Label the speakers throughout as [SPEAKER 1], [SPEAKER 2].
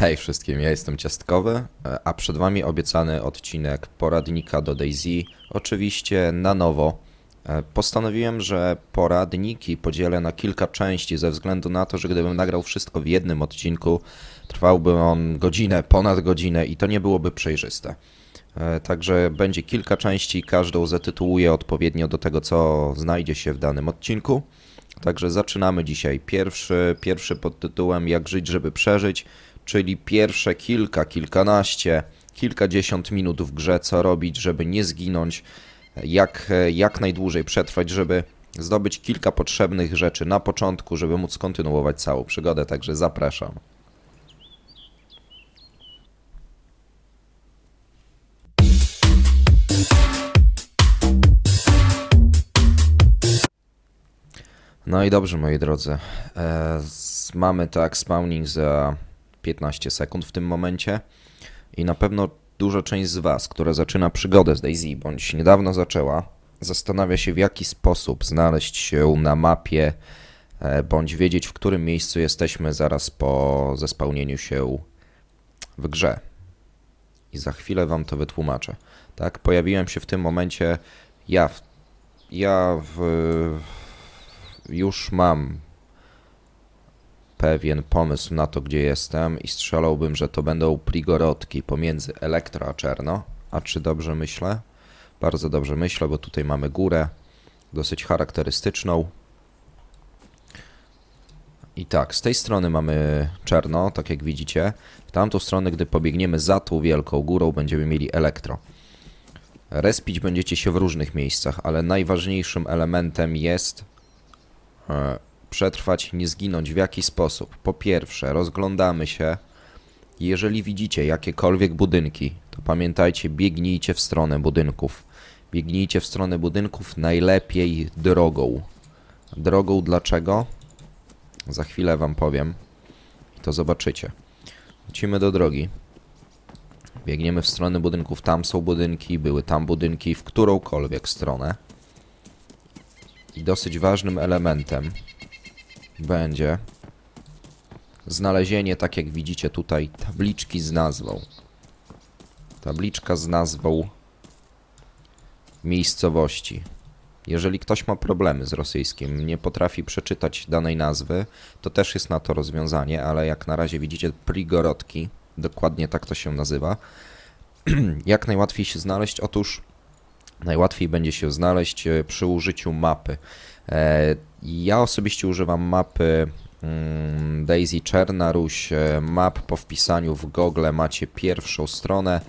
[SPEAKER 1] Hej wszystkim, ja jestem Ciastkowy, e, a przed Wami obiecany odcinek poradnika do Daisy, oczywiście na nowo. E, Postanowiłem, że poradniki podzielę na kilka części ze względu na to, że gdybym nagrał wszystko w jednym odcinku, trwałby on godzinę, ponad godzinę i to nie byłoby przejrzyste. E, Także będzie kilka części, każdą zatytułuję odpowiednio do tego, co znajdzie się w danym odcinku. Także zaczynamy dzisiaj. Pierwszy, pierwszy pod tytułem Jak żyć, żeby przeżyć, czyli pierwsze kilka, kilkanaście, kilkadziesiąt minut w grze, co robić, żeby nie zginąć, jak, jak najdłużej przetrwać, żeby zdobyć kilka potrzebnych rzeczy na początku, żeby móc kontynuować całą przygodę. Także zapraszam. No i dobrze, moi drodzy. E, mamy tak spawning za 15 sekund w tym momencie i na pewno duża część z Was, która zaczyna przygodę z Daisy, bądź niedawno zaczęła, zastanawia się w jaki sposób znaleźć się na mapie, e, bądź wiedzieć w którym miejscu jesteśmy zaraz po zespałnieniu się w grze. I za chwilę Wam to wytłumaczę. Tak, pojawiłem się w tym momencie ja, ja w, już mam pewien pomysł na to, gdzie jestem i strzelałbym, że to będą prigorodki pomiędzy elektro a czerno. A czy dobrze myślę? Bardzo dobrze myślę, bo tutaj mamy górę, dosyć charakterystyczną. I tak, z tej strony mamy czerno, tak jak widzicie. W tamtą stronę, gdy pobiegniemy za tą wielką górą, będziemy mieli elektro. Respić będziecie się w różnych miejscach, ale najważniejszym elementem jest e, przetrwać, nie zginąć w jaki sposób. Po pierwsze, rozglądamy się. Jeżeli widzicie jakiekolwiek budynki, to pamiętajcie, biegnijcie w stronę budynków. Biegnijcie w stronę budynków najlepiej drogą. Drogą dlaczego? Za chwilę wam powiem. I to zobaczycie. Lecimy do drogi. Biegniemy w stronę budynków. Tam są budynki, były tam budynki, w którąkolwiek stronę. I dosyć ważnym elementem będzie znalezienie, tak jak widzicie tutaj, tabliczki z nazwą. Tabliczka z nazwą miejscowości. Jeżeli ktoś ma problemy z rosyjskim, nie potrafi przeczytać danej nazwy, to też jest na to rozwiązanie, ale jak na razie widzicie Prigorodki, dokładnie tak to się nazywa. jak najłatwiej się znaleźć? Otóż najłatwiej będzie się znaleźć e, przy użyciu mapy. E, Ja osobiście używam mapy mm, Daisy Czernaruś. e, Map po wpisaniu w Google macie pierwszą stronę.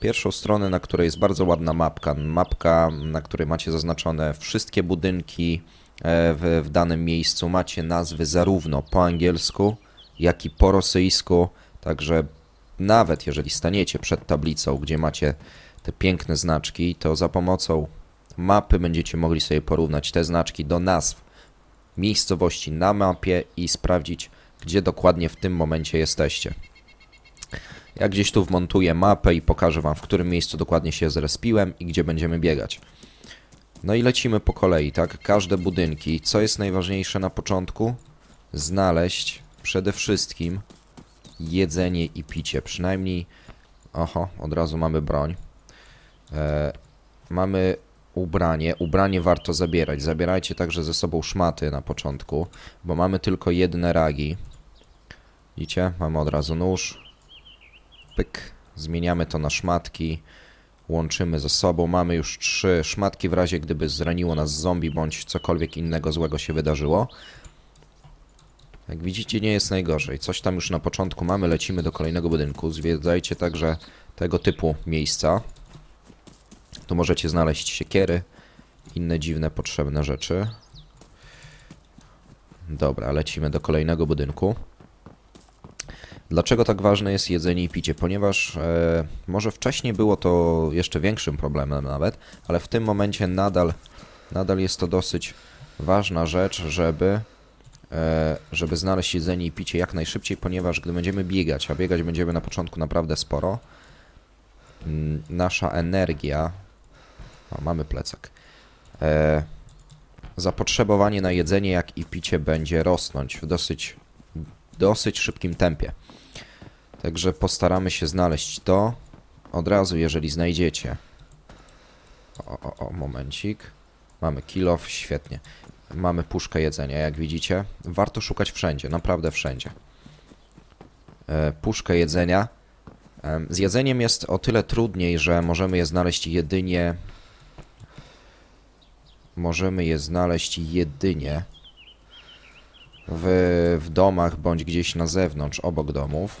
[SPEAKER 1] Pierwszą stronę, na której jest bardzo ładna mapka. Mapka, na której macie zaznaczone wszystkie budynki e, w, w danym miejscu. Macie nazwy zarówno po angielsku, jak i po rosyjsku. Także nawet jeżeli staniecie przed tablicą, gdzie macie te piękne znaczki, to za pomocą mapy będziecie mogli sobie porównać te znaczki do nazw miejscowości na mapie i sprawdzić, gdzie dokładnie w tym momencie jesteście. Ja gdzieś tu wmontuję mapę i pokażę Wam, w którym miejscu dokładnie się zrespiłem i gdzie będziemy biegać. No i lecimy po kolei, tak? Każde budynki. Co jest najważniejsze na początku? Znaleźć przede wszystkim jedzenie i picie. Przynajmniej... Oho, od razu mamy broń. E, mamy ubranie. Ubranie warto zabierać. Zabierajcie także ze sobą szmaty na początku, bo mamy tylko jedne ragi. Widzicie? Mamy od razu nóż. Pyk. Zmieniamy to na szmatki. Łączymy ze sobą. Mamy już trzy szmatki w razie gdyby zraniło nas zombie bądź cokolwiek innego złego się wydarzyło. Jak widzicie nie jest najgorzej. Coś tam już na początku mamy. Lecimy do kolejnego budynku. Zwiedzajcie także tego typu miejsca. Tu możecie znaleźć siekiery, inne dziwne, potrzebne rzeczy. Dobra, lecimy do kolejnego budynku. Dlaczego tak ważne jest jedzenie i picie? Ponieważ e, może wcześniej było to jeszcze większym problemem nawet, ale w tym momencie nadal, nadal jest to dosyć ważna rzecz, żeby, e, żeby znaleźć jedzenie i picie jak najszybciej, ponieważ gdy będziemy biegać, a biegać będziemy na początku naprawdę sporo, mm, nasza energia o, mamy plecak. E, zapotrzebowanie na jedzenie, jak i picie będzie rosnąć w dosyć, dosyć szybkim tempie. Także postaramy się znaleźć to od razu, jeżeli znajdziecie. O, o, o, momencik. Mamy kilof, świetnie. Mamy puszkę jedzenia, jak widzicie. Warto szukać wszędzie, naprawdę wszędzie. E, puszkę jedzenia. Em, Z jedzeniem jest o tyle trudniej, że możemy je znaleźć jedynie... Możemy je znaleźć jedynie w, w domach bądź gdzieś na zewnątrz, obok domów.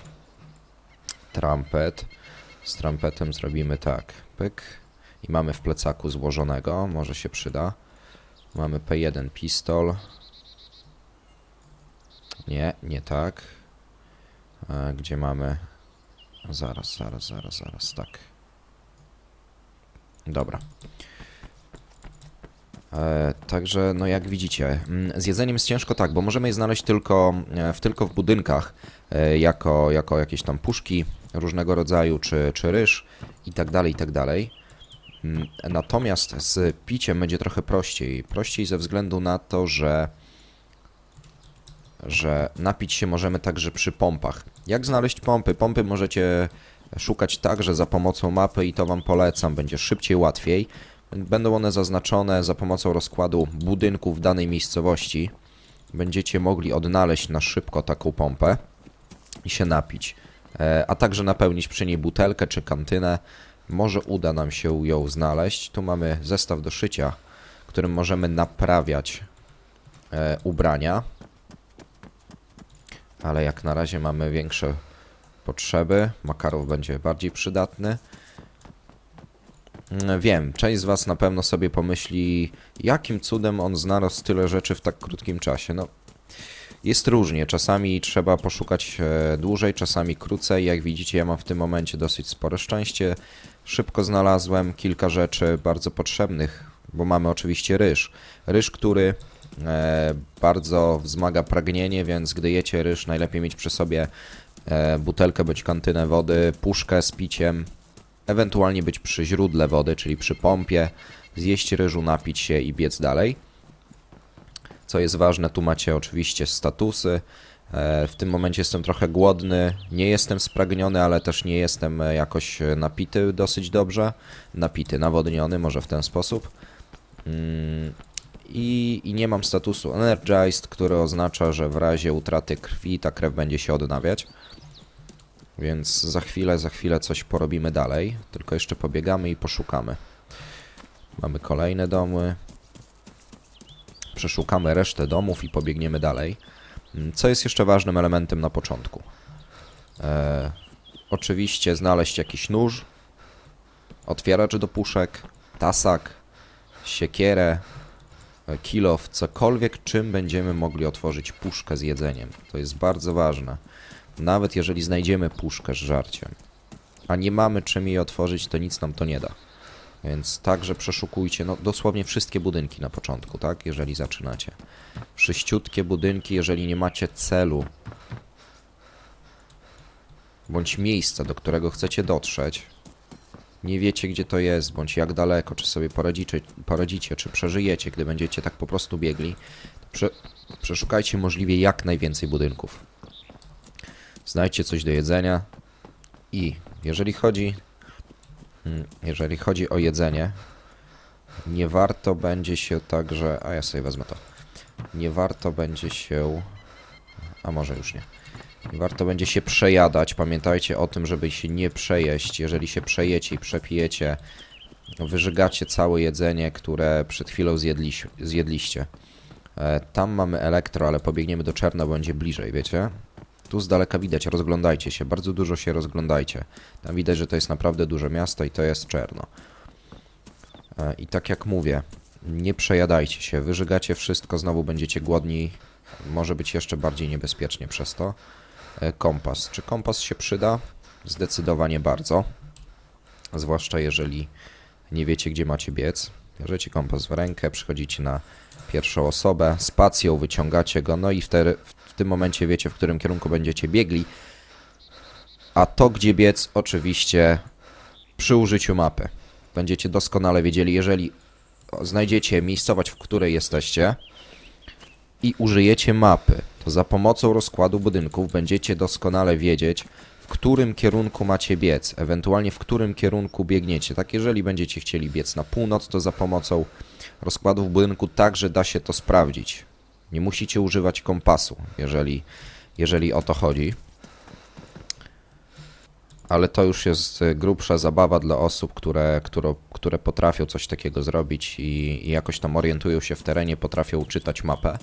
[SPEAKER 1] Trampet. Z trampetem zrobimy tak. Pyk. I mamy w plecaku złożonego, może się przyda. Mamy P1 pistol. Nie, nie tak. E, gdzie mamy... Zaraz, zaraz, zaraz, zaraz, tak. Dobra. E, także, no jak widzicie, mm, z jedzeniem jest ciężko tak, bo możemy je znaleźć tylko e, w, tylko w budynkach, e, jako, jako jakieś tam puszki różnego rodzaju, czy, czy ryż i tak dalej, i tak dalej. Mm, Natomiast z piciem będzie trochę prościej. Prościej ze względu na to, że że napić się możemy także przy pompach. Jak znaleźć pompy? Pompy możecie szukać także za pomocą mapy i to Wam polecam, będzie szybciej, łatwiej. Będą one zaznaczone za pomocą rozkładu budynków w danej miejscowości. Będziecie mogli odnaleźć na szybko taką pompę i się napić, E, a także napełnić przy niej butelkę czy kantynę. Może uda nam się ją znaleźć. Tu mamy zestaw do szycia, którym możemy naprawiać e, ubrania. Ale jak na razie mamy większe potrzeby. Makarow będzie bardziej przydatny. Mm, Wiem, część z Was na pewno sobie pomyśli, jakim cudem on znalazł tyle rzeczy w tak krótkim czasie. No, jest różnie. Czasami trzeba poszukać e, dłużej, czasami krócej. Jak widzicie, ja mam w tym momencie dosyć spore szczęście. Szybko znalazłem kilka rzeczy bardzo potrzebnych, bo mamy oczywiście ryż. Ryż, który e, bardzo wzmaga pragnienie, więc gdy jecie ryż, najlepiej mieć przy sobie e, butelkę bądź kantynę wody, puszkę z piciem, ewentualnie być przy źródle wody, czyli przy pompie, zjeść ryżu, napić się i biec dalej. Co jest ważne, tu macie oczywiście statusy. E, W tym momencie jestem trochę głodny, nie jestem spragniony, ale też nie jestem e, jakoś e, napity dosyć dobrze. Napity, nawodniony, może w ten sposób. Mm, I, I nie mam statusu energized, który oznacza, że w razie utraty krwi ta krew będzie się odnawiać. Więc za chwilę, za chwilę coś porobimy dalej. Tylko jeszcze pobiegamy i poszukamy. Mamy kolejne domy. Przeszukamy resztę domów i pobiegniemy dalej. Mm, Co jest jeszcze ważnym elementem na początku? E, oczywiście znaleźć jakiś nóż, otwieracz do puszek, tasak, siekierę, e, kilof, cokolwiek czym będziemy mogli otworzyć puszkę z jedzeniem. To jest bardzo ważne. Nawet jeżeli znajdziemy puszkę z żarciem, a nie mamy czym jej otworzyć, to nic nam to nie da. Więc także przeszukujcie, no dosłownie wszystkie budynki na początku, tak? Jeżeli zaczynacie. Wszyściutkie budynki, jeżeli nie macie celu bądź miejsca, do którego chcecie dotrzeć, nie wiecie gdzie to jest, bądź jak daleko, czy sobie poradzicie, poradzicie czy przeżyjecie, gdy będziecie tak po prostu biegli, prze, przeszukajcie możliwie jak najwięcej budynków. Znajdźcie coś do jedzenia i jeżeli chodzi Mm, Jeżeli chodzi o jedzenie, nie warto będzie się także. A ja sobie wezmę to. Nie warto będzie się. A może już nie. Nie warto będzie się przejadać. Pamiętajcie o tym, żeby się nie przejeść. Jeżeli się przejecie i przepijecie, wyżygacie całe jedzenie, które przed chwilą zjedliś, zjedliście. E, tam mamy elektro, ale pobiegniemy do czerna, będzie bliżej, wiecie? Tu z daleka widać, rozglądajcie się, bardzo dużo się rozglądajcie. Tam widać, że to jest naprawdę duże miasto i to jest czerno. E, I tak jak mówię, nie przejadajcie się, wyżygacie wszystko, znowu będziecie głodni, może być jeszcze bardziej niebezpiecznie przez to. E, Kompas. Czy kompas się przyda? Zdecydowanie bardzo. Zwłaszcza jeżeli nie wiecie, gdzie macie biec. Bierzecie kompas w rękę, przychodzicie na pierwszą osobę, spacją wyciągacie go, no i wtedy, w tym momencie wiecie, w którym kierunku będziecie biegli. A to, gdzie biec, oczywiście przy użyciu mapy. Będziecie doskonale wiedzieli, jeżeli znajdziecie miejscowość, w której jesteście i użyjecie mapy, to za pomocą rozkładu budynków będziecie doskonale wiedzieć, w którym kierunku macie biec, ewentualnie w którym kierunku biegniecie. Tak, jeżeli będziecie chcieli biec na północ, to za pomocą rozkładów budynku także da się to sprawdzić. Nie musicie używać kompasu, jeżeli, jeżeli o to chodzi. Ale to już jest grubsza zabawa dla osób, które, które, które potrafią coś takiego zrobić i, i jakoś tam orientują się w terenie, potrafią czytać mapę.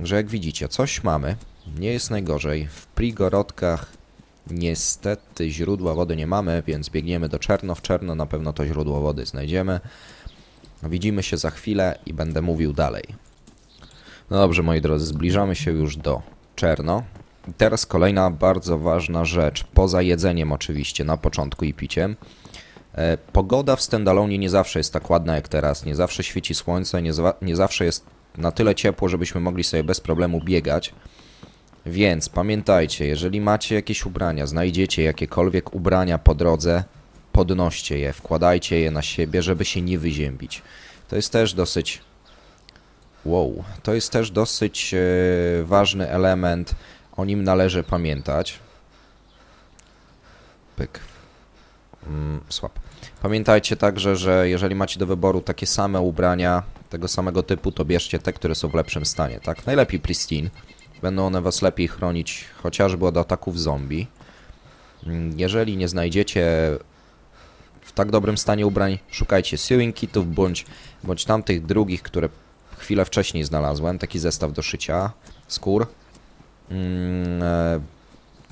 [SPEAKER 1] Że jak widzicie, coś mamy. Nie jest najgorzej. W Prigorodkach niestety źródła wody nie mamy, więc biegniemy do Czerno. W Czerno na pewno to źródło wody znajdziemy. Widzimy się za chwilę i będę mówił dalej. No dobrze, moi drodzy, zbliżamy się już do Czerno. Teraz kolejna bardzo ważna rzecz, poza jedzeniem oczywiście, na początku i piciem. E, pogoda w Stendalonie nie zawsze jest tak ładna jak teraz, nie zawsze świeci słońce, nie, nie zawsze jest na tyle ciepło, żebyśmy mogli sobie bez problemu biegać. Więc pamiętajcie, jeżeli macie jakieś ubrania, znajdziecie jakiekolwiek ubrania po drodze, podnoście je, wkładajcie je na siebie, żeby się nie wyziębić. To jest też dosyć. Wow, to jest też dosyć e, ważny element, o nim należy pamiętać. Pyk. Mm, słab. Pamiętajcie także, że jeżeli macie do wyboru takie same ubrania tego samego typu, to bierzcie te, które są w lepszym stanie, tak? Najlepiej pristine. Będą one was lepiej chronić chociażby od ataków zombie. Mm, Jeżeli nie znajdziecie w tak dobrym stanie ubrań, szukajcie sewing kitów bądź, bądź tamtych drugich, które chwilę wcześniej znalazłem. Taki zestaw do szycia skór. Mm, e,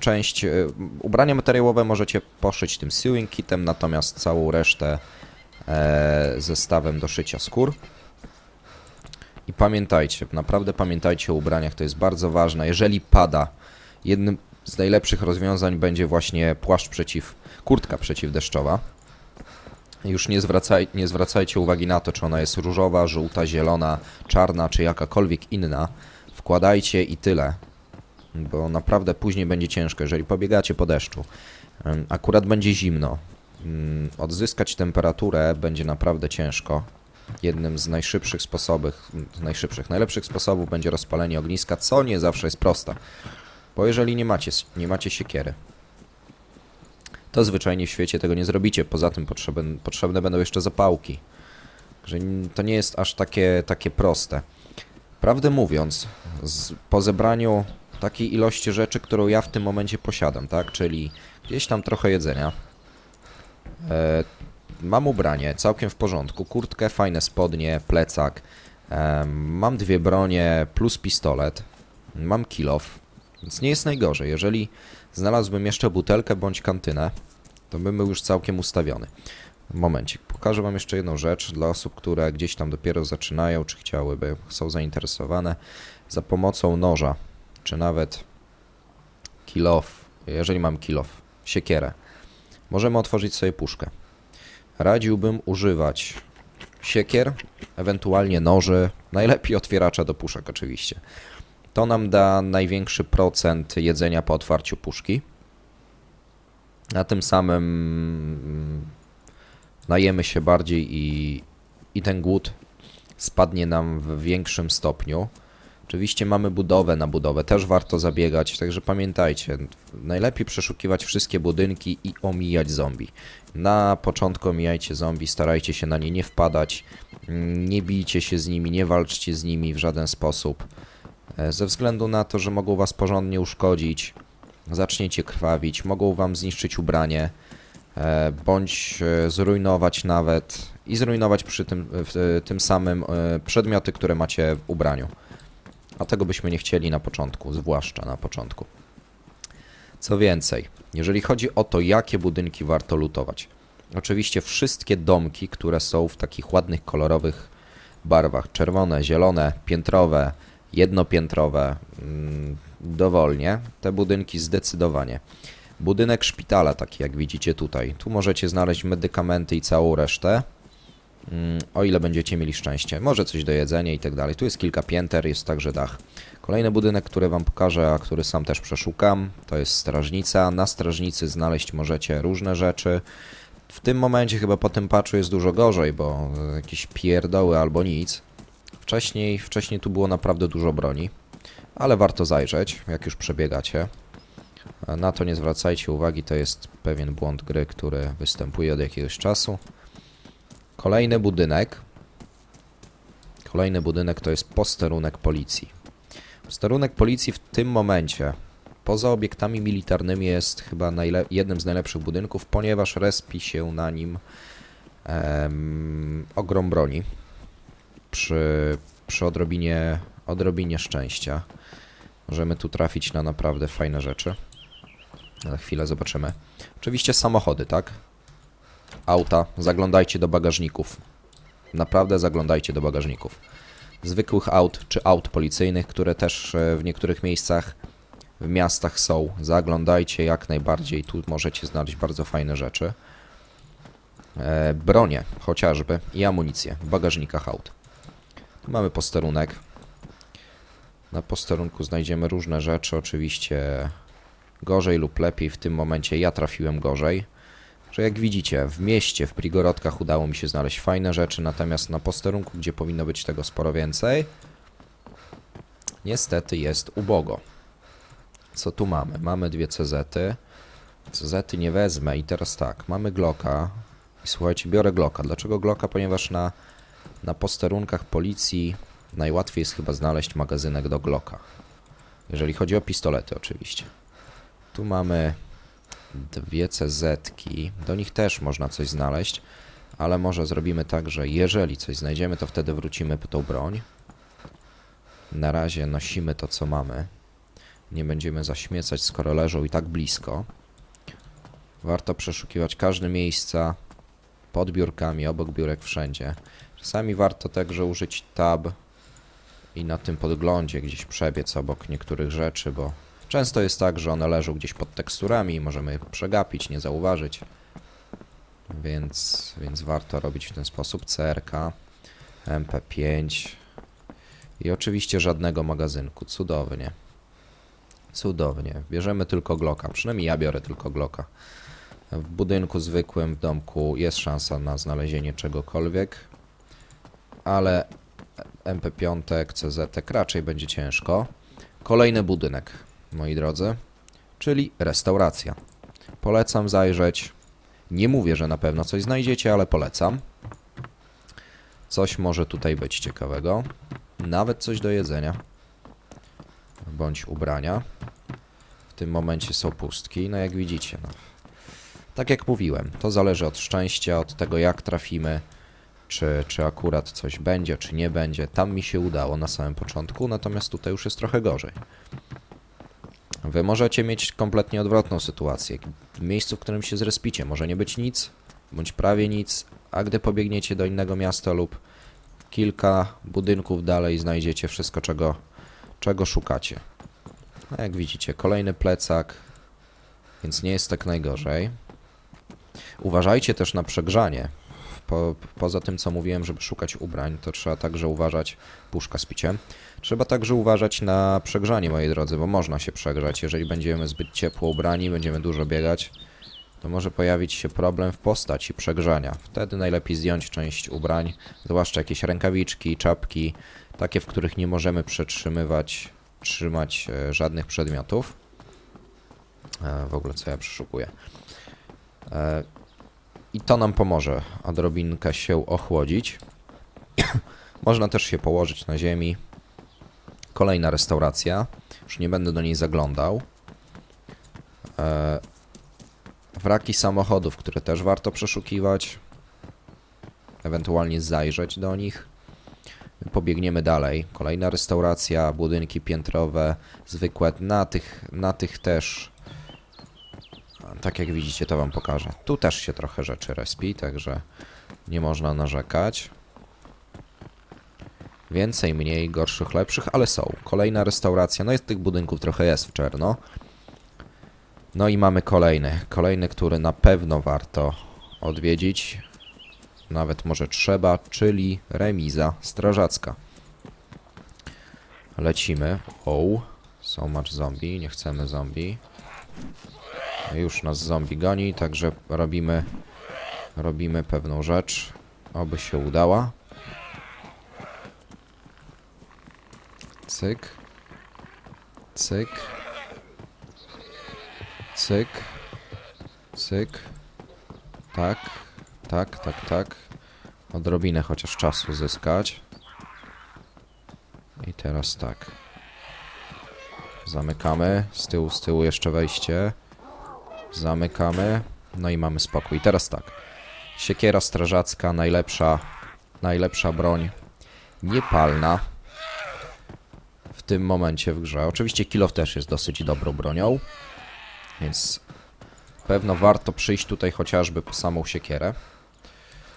[SPEAKER 1] Część e, ubrania materiałowe możecie poszyć tym sewing kitem, natomiast całą resztę e, zestawem do szycia skór. I pamiętajcie, naprawdę pamiętajcie o ubraniach, to jest bardzo ważne. Jeżeli pada, jednym z najlepszych rozwiązań będzie właśnie płaszcz przeciw, kurtka przeciwdeszczowa. Już nie, zwracaj, nie zwracajcie uwagi na to, czy ona jest różowa, żółta, zielona, czarna, czy jakakolwiek inna. Wkładajcie i tyle, bo naprawdę później będzie ciężko, jeżeli pobiegacie po deszczu. Akurat będzie zimno. Ym, Odzyskać temperaturę będzie naprawdę ciężko. Jednym z najszybszych sposobów, najszybszych, najlepszych sposobów będzie rozpalenie ogniska, co nie zawsze jest proste. Bo jeżeli nie macie, nie macie siekiery, to zwyczajnie w świecie tego nie zrobicie. Poza tym potrzebne, potrzebne będą jeszcze zapałki. Że to nie jest aż takie, takie proste. Prawdę mówiąc, z, po zebraniu takiej ilości rzeczy, którą ja w tym momencie posiadam, tak? Czyli gdzieś tam trochę jedzenia. E, mam ubranie całkiem w porządku. Kurtkę, fajne spodnie, plecak. E, mam dwie bronie plus pistolet. Mam kilof. Więc nie jest najgorzej. Jeżeli znalazłbym jeszcze butelkę bądź kantynę, to bym był już całkiem ustawiony. Momencik, pokażę Wam jeszcze jedną rzecz dla osób, które gdzieś tam dopiero zaczynają, czy chciałyby, są zainteresowane. Za pomocą noża, czy nawet kilof, jeżeli mam kilof, siekierę, możemy otworzyć sobie puszkę. Radziłbym używać siekier, ewentualnie noży, najlepiej otwieracza do puszek oczywiście. To nam da największy procent jedzenia po otwarciu puszki. A tym samym mm, najemy się bardziej i, i ten głód spadnie nam w większym stopniu. Oczywiście mamy budowę na budowę, też warto zabiegać, także pamiętajcie, najlepiej przeszukiwać wszystkie budynki i omijać zombie. Na początku omijajcie zombie, starajcie się na nie nie wpadać, mm, nie bijcie się z nimi, nie walczcie z nimi w żaden sposób. E, Ze względu na to, że mogą was porządnie uszkodzić, zaczniecie krwawić, mogą wam zniszczyć ubranie, e, bądź e, zrujnować nawet i zrujnować przy tym, tym samym e, przedmioty, które macie w ubraniu. A tego byśmy nie chcieli na początku, zwłaszcza na początku. Co więcej, jeżeli chodzi o to, jakie budynki warto lutować. Oczywiście wszystkie domki, które są w takich ładnych, kolorowych barwach. Czerwone, zielone, piętrowe, jednopiętrowe, mm, dowolnie. Te budynki zdecydowanie. Budynek szpitala, taki jak widzicie tutaj. Tu możecie znaleźć medykamenty i całą resztę. Mm, O ile będziecie mieli szczęście. Może coś do jedzenia i tak dalej. Tu jest kilka pięter, jest także dach. Kolejny budynek, który wam pokażę, a który sam też przeszukam, to jest strażnica. Na strażnicy znaleźć możecie różne rzeczy. W tym momencie chyba po tym patchu jest dużo gorzej, bo e, jakieś pierdoły albo nic. Wcześniej, wcześniej tu było naprawdę dużo broni, ale warto zajrzeć, jak już przebiegacie. Na to nie zwracajcie uwagi, to jest pewien błąd gry, który występuje od jakiegoś czasu. Kolejny budynek. Kolejny budynek to jest posterunek policji. Posterunek policji w tym momencie, poza obiektami militarnymi, jest chyba jednym z najlepszych budynków, ponieważ respi się na nim em, ogrom broni. Przy, przy odrobinie, odrobinie szczęścia. Możemy tu trafić na naprawdę fajne rzeczy. Za chwilę zobaczymy. Oczywiście samochody, tak? Auta. Zaglądajcie do bagażników. Naprawdę zaglądajcie do bagażników. Zwykłych aut czy aut policyjnych, które też e, w niektórych miejscach w miastach są. Zaglądajcie jak najbardziej. Tu możecie znaleźć bardzo fajne rzeczy. E, bronie chociażby i amunicję w bagażnikach aut. Tu mamy posterunek. Na posterunku znajdziemy różne rzeczy, oczywiście gorzej lub lepiej. W tym momencie ja trafiłem gorzej. Że jak widzicie, w mieście, w Prigorodkach udało mi się znaleźć fajne rzeczy, natomiast na posterunku, gdzie powinno być tego sporo więcej, niestety jest ubogo. Co tu mamy? Mamy dwie CZ-y. CZ-y nie wezmę i teraz tak, mamy Glocka. I słuchajcie, biorę Glocka. Dlaczego Glocka? Ponieważ na, na posterunkach policji najłatwiej jest chyba znaleźć magazynek do Glocka. Jeżeli chodzi o pistolety oczywiście. Tu mamy dwie CZ-ki. Do nich też można coś znaleźć, ale może zrobimy tak, że jeżeli coś znajdziemy, to wtedy wrócimy po tą broń. Na razie nosimy to, co mamy. Nie będziemy zaśmiecać, skoro leżą i tak blisko. Warto przeszukiwać każde miejsca pod biurkami, obok biurek, wszędzie. Czasami warto także użyć tab i na tym podglądzie gdzieś przebiec obok niektórych rzeczy, bo często jest tak, że one leżą gdzieś pod teksturami i możemy je przegapić, nie zauważyć. Więc, więc warto robić w ten sposób CRK, MP5 i oczywiście żadnego magazynku. Cudownie. Cudownie. Bierzemy tylko Glocka. Przynajmniej ja biorę tylko Glocka. W budynku zwykłym, w domku jest szansa na znalezienie czegokolwiek, ale MP5, CZ raczej będzie ciężko. Kolejny budynek, moi drodzy, czyli restauracja. Polecam zajrzeć. Nie mówię, że na pewno coś znajdziecie, ale polecam. Coś może tutaj być ciekawego. Nawet coś do jedzenia. Bądź ubrania. W tym momencie są pustki, no jak widzicie. No. Tak jak mówiłem, to zależy od szczęścia, od tego jak trafimy, czy, czy akurat coś będzie, czy nie będzie. Tam mi się udało na samym początku, natomiast tutaj już jest trochę gorzej. Wy możecie mieć kompletnie odwrotną sytuację. W miejscu, w którym się zrespicie, może nie być nic, bądź prawie nic, a gdy pobiegniecie do innego miasta lub kilka budynków dalej, znajdziecie wszystko, czego, czego szukacie. No jak widzicie, kolejny plecak, więc nie jest tak najgorzej. Uważajcie też na przegrzanie. Po, poza tym, co mówiłem, żeby szukać ubrań, to trzeba także uważać puszka z piciem. Trzeba także uważać na przegrzanie, moi drodzy, bo można się przegrzać. Jeżeli będziemy zbyt ciepło ubrani, będziemy dużo biegać, to może pojawić się problem w postaci przegrzania. Wtedy najlepiej zdjąć część ubrań, zwłaszcza jakieś rękawiczki, czapki, takie, w których nie możemy przetrzymywać, trzymać e, żadnych przedmiotów. E, w ogóle co ja przeszukuję. I to nam pomoże odrobinkę się ochłodzić. Można też się położyć na ziemi. Kolejna restauracja. Już nie będę do niej zaglądał. E, wraki samochodów, które też warto przeszukiwać. Ewentualnie zajrzeć do nich. Pobiegniemy dalej. Kolejna restauracja, budynki piętrowe, zwykłe. Na tych, na tych też tak jak widzicie, to wam pokażę. Tu też się trochę rzeczy respi, także nie można narzekać. Więcej, mniej, gorszych, lepszych, ale są. Kolejna restauracja. No jest tych budynków trochę jest w czerno. No i mamy kolejny. Kolejny, który na pewno warto odwiedzić. Nawet może trzeba, czyli remiza strażacka. Lecimy. O, so much zombie. Nie chcemy zombie. Już nas zombie goni, także robimy robimy pewną rzecz. Oby się udała. Cyk. Cyk. Cyk. Cyk. Tak. Tak, tak, tak. Odrobinę chociaż czasu zyskać. I teraz tak. Zamykamy. Z tyłu, z tyłu jeszcze wejście. Zamykamy. No i mamy spokój. Teraz tak. Siekiera strażacka, najlepsza, najlepsza broń. Niepalna. W tym momencie w grze. Oczywiście kilof też jest dosyć dobrą bronią. Więc pewno warto przyjść tutaj chociażby po samą siekierę.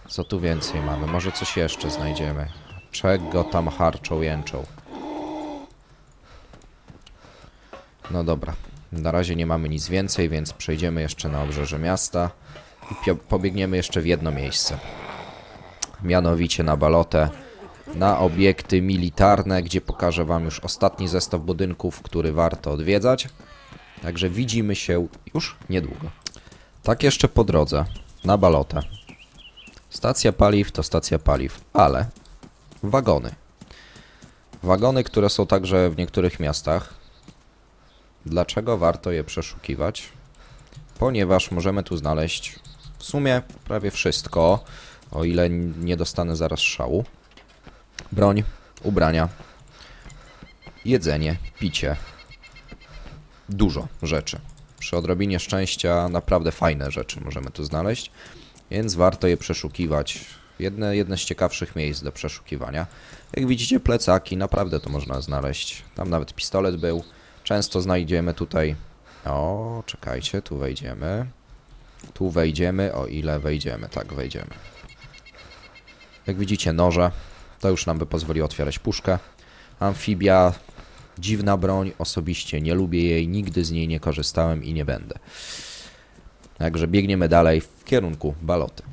[SPEAKER 1] Co tu więcej mamy? Może coś jeszcze znajdziemy. Czego tam harczą, jęczą? No dobra. Na razie nie mamy nic więcej, więc przejdziemy jeszcze na obrzeże miasta i pobiegniemy jeszcze w jedno miejsce. Mianowicie na balotę, na obiekty militarne, gdzie pokażę Wam już ostatni zestaw budynków, który warto odwiedzać. Także widzimy się już niedługo. Tak jeszcze po drodze, na balotę. Stacja paliw to stacja paliw, ale wagony. Wagony, które są także w niektórych miastach. Dlaczego warto je przeszukiwać? Ponieważ możemy tu znaleźć w sumie prawie wszystko, o ile nie dostanę zaraz szału. Broń, ubrania, jedzenie, picie. Dużo rzeczy. Przy odrobinie szczęścia naprawdę fajne rzeczy możemy tu znaleźć, więc warto je przeszukiwać. Jedne, jedne z ciekawszych miejsc do przeszukiwania. Jak widzicie, plecaki, naprawdę to można znaleźć. Tam nawet pistolet był. Często znajdziemy tutaj. O, czekajcie, tu wejdziemy. Tu wejdziemy, o ile wejdziemy. Tak, wejdziemy. Jak widzicie, noże. To już nam by pozwoliło otwierać puszkę. Amfibia, dziwna broń. Osobiście nie lubię jej, nigdy z niej nie korzystałem i nie będę. Także biegniemy dalej w kierunku baloty.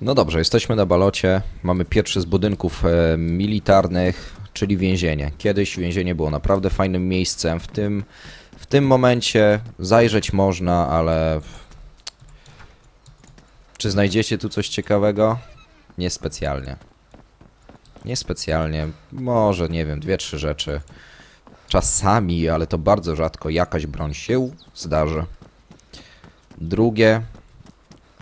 [SPEAKER 1] No dobrze, jesteśmy na balocie. Mamy pierwszy z budynków e, militarnych, czyli więzienie. Kiedyś więzienie było naprawdę fajnym miejscem. W tym, w tym momencie zajrzeć można, ale. Czy znajdziecie tu coś ciekawego? Niespecjalnie. Niespecjalnie. Może, nie wiem, dwie, trzy rzeczy. Czasami, ale to bardzo rzadko, jakaś broń się zdarzy. Drugie,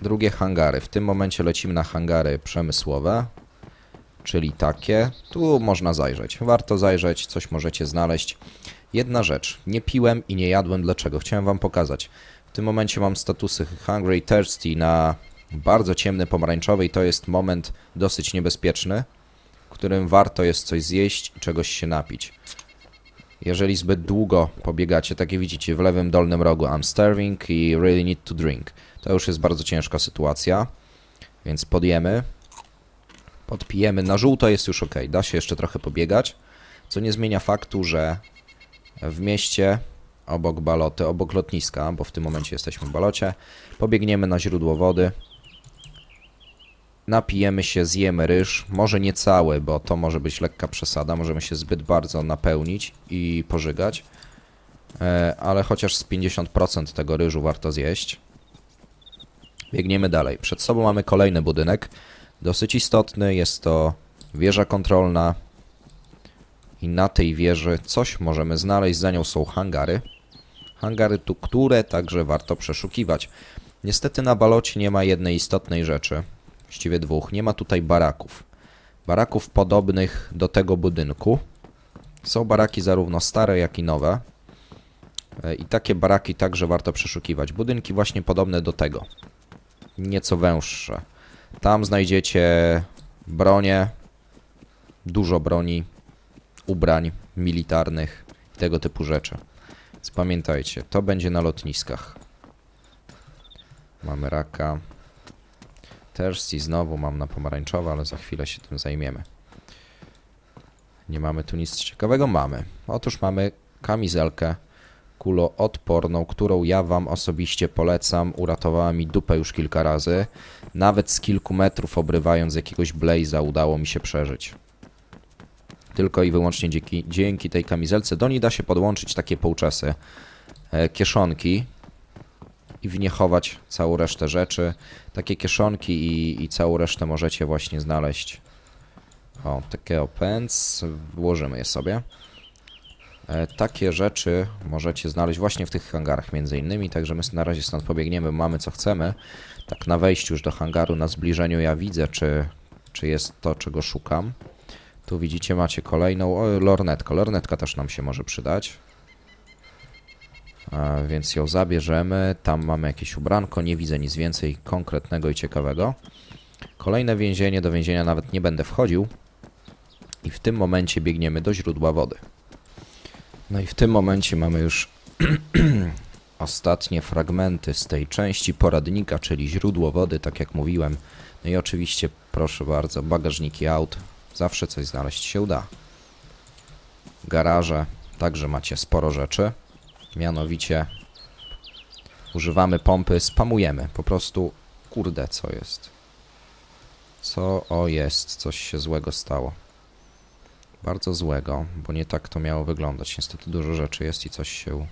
[SPEAKER 1] drugie hangary. W tym momencie lecimy na hangary przemysłowe, czyli takie. Tu można zajrzeć. Warto zajrzeć, coś możecie znaleźć. Jedna rzecz. Nie piłem i nie jadłem. Dlaczego? Chciałem wam pokazać. W tym momencie mam statusy Hungry Thirsty na bardzo ciemny pomarańczowy i to jest moment dosyć niebezpieczny, w którym warto jest coś zjeść i czegoś się napić. Jeżeli zbyt długo pobiegacie, tak jak widzicie w lewym dolnym rogu I'm starving i really need to drink. To już jest bardzo ciężka sytuacja, więc podjemy. Podpijemy. Na żółto jest już ok. Da się jeszcze trochę pobiegać, co nie zmienia faktu, że w mieście obok baloty, obok lotniska, bo w tym momencie jesteśmy w balocie, pobiegniemy na źródło wody. Napijemy się, zjemy ryż, może nie cały, bo to może być lekka przesada, możemy się zbyt bardzo napełnić i pożygać, e, ale chociaż z 50% tego ryżu warto zjeść. Biegniemy dalej. Przed sobą mamy kolejny budynek, dosyć istotny, jest to wieża kontrolna i na tej wieży coś możemy znaleźć, za nią są hangary. Hangary tu, które także warto przeszukiwać. Niestety na balocie nie ma jednej istotnej rzeczy, właściwie dwóch. Nie ma tutaj baraków. Baraków podobnych do tego budynku. Są baraki zarówno stare, jak i nowe. E, I takie baraki także warto przeszukiwać. Budynki właśnie podobne do tego. Nieco węższe. Tam znajdziecie bronie, dużo broni, ubrań militarnych i tego typu rzeczy. Więc pamiętajcie, to będzie na lotniskach. Mamy raka. Thirsty znowu mam na pomarańczowe, ale za chwilę się tym zajmiemy. Nie mamy tu nic ciekawego? Mamy. Otóż mamy kamizelkę kuloodporną, którą ja wam osobiście polecam. Uratowała mi dupę już kilka razy. Nawet z kilku metrów obrywając jakiegoś blaze'a udało mi się przeżyć. Tylko i wyłącznie dzięki, dzięki tej kamizelce. Do niej da się podłączyć takie półczesy, e, kieszonki i w nie chować całą resztę rzeczy. Takie kieszonki i, i całą resztę możecie właśnie znaleźć. O, takie pants, włożymy je sobie. E, Takie rzeczy możecie znaleźć właśnie w tych hangarach między innymi, także my na razie stąd pobiegniemy, mamy co chcemy. Tak na wejściu już do hangaru, na zbliżeniu ja widzę, czy, czy jest to, czego szukam. Tu widzicie, macie kolejną, o, lornetkę. Lornetka też nam się może przydać. A, więc ją zabierzemy. Tam mamy jakieś ubranko, nie widzę nic więcej konkretnego i ciekawego. Kolejne więzienie, do więzienia nawet nie będę wchodził. I w tym momencie biegniemy do źródła wody. No i w tym momencie mamy już ostatnie fragmenty z tej części poradnika, czyli źródło wody, tak jak mówiłem. No i oczywiście, proszę bardzo, bagażniki aut. Zawsze coś znaleźć się uda. Garaże, także macie sporo rzeczy. Mianowicie używamy pompy, spamujemy. Po prostu, kurde, co jest? Co, o jest, coś się złego stało. Bardzo złego, bo nie tak to miało wyglądać. Niestety dużo rzeczy jest i coś się...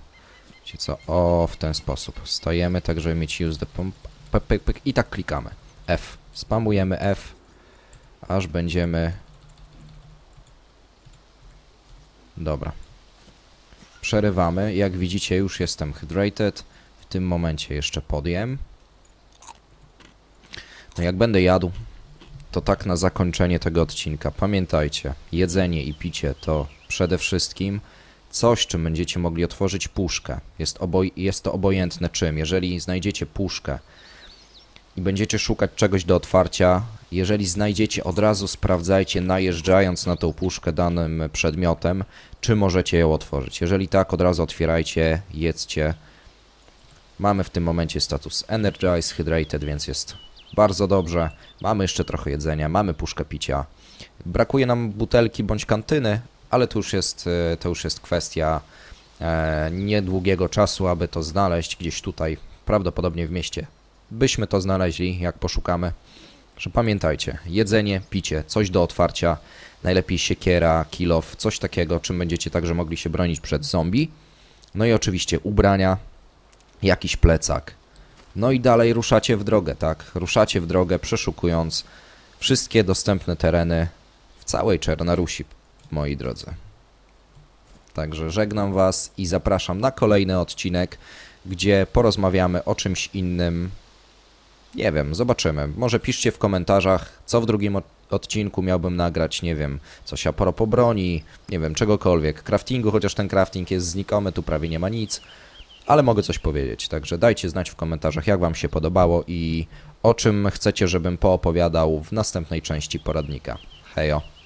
[SPEAKER 1] Wiecie co? O, w ten sposób. Stajemy tak, żeby mieć use the pump. Pyk, pyk, pyk, I tak klikamy. F. Spamujemy F, aż będziemy... Dobra. Przerywamy. Jak widzicie, już jestem hydrated. W tym momencie jeszcze podjem. No jak będę jadł, to tak na zakończenie tego odcinka. Pamiętajcie, jedzenie i picie to przede wszystkim coś, czym będziecie mogli otworzyć puszkę. Jest, oboj jest to obojętne czym. Jeżeli znajdziecie puszkę i będziecie szukać czegoś do otwarcia, jeżeli znajdziecie, od razu sprawdzajcie, najeżdżając na tą puszkę danym przedmiotem, czy możecie ją otworzyć. Jeżeli tak, od razu otwierajcie, jedzcie. Mamy w tym momencie status Energized, Hydrated, więc jest bardzo dobrze. Mamy jeszcze trochę jedzenia, mamy puszkę picia. Brakuje nam butelki bądź kantyny, ale to już jest, e, to już jest kwestia e, niedługiego czasu, aby to znaleźć gdzieś tutaj, prawdopodobnie w mieście. Byśmy to znaleźli, jak poszukamy. Że pamiętajcie, jedzenie, picie, coś do otwarcia, najlepiej siekiera, kilof, coś takiego, czym będziecie także mogli się bronić przed zombie. No i oczywiście ubrania, jakiś plecak. No i dalej ruszacie w drogę, tak? Ruszacie w drogę, przeszukując wszystkie dostępne tereny w całej Czarnorusi, moi drodzy. Także żegnam Was i zapraszam na kolejny odcinek, gdzie porozmawiamy o czymś innym. Nie wiem, zobaczymy. Może piszcie w komentarzach, co w drugim od- odcinku miałbym nagrać, nie wiem, coś a propos broni, nie wiem, czegokolwiek. Craftingu, chociaż ten crafting jest znikomy, tu prawie nie ma nic ale mogę coś powiedzieć. Także dajcie znać w komentarzach, jak Wam się podobało i o czym chcecie, żebym poopowiadał w następnej części poradnika. Hejo!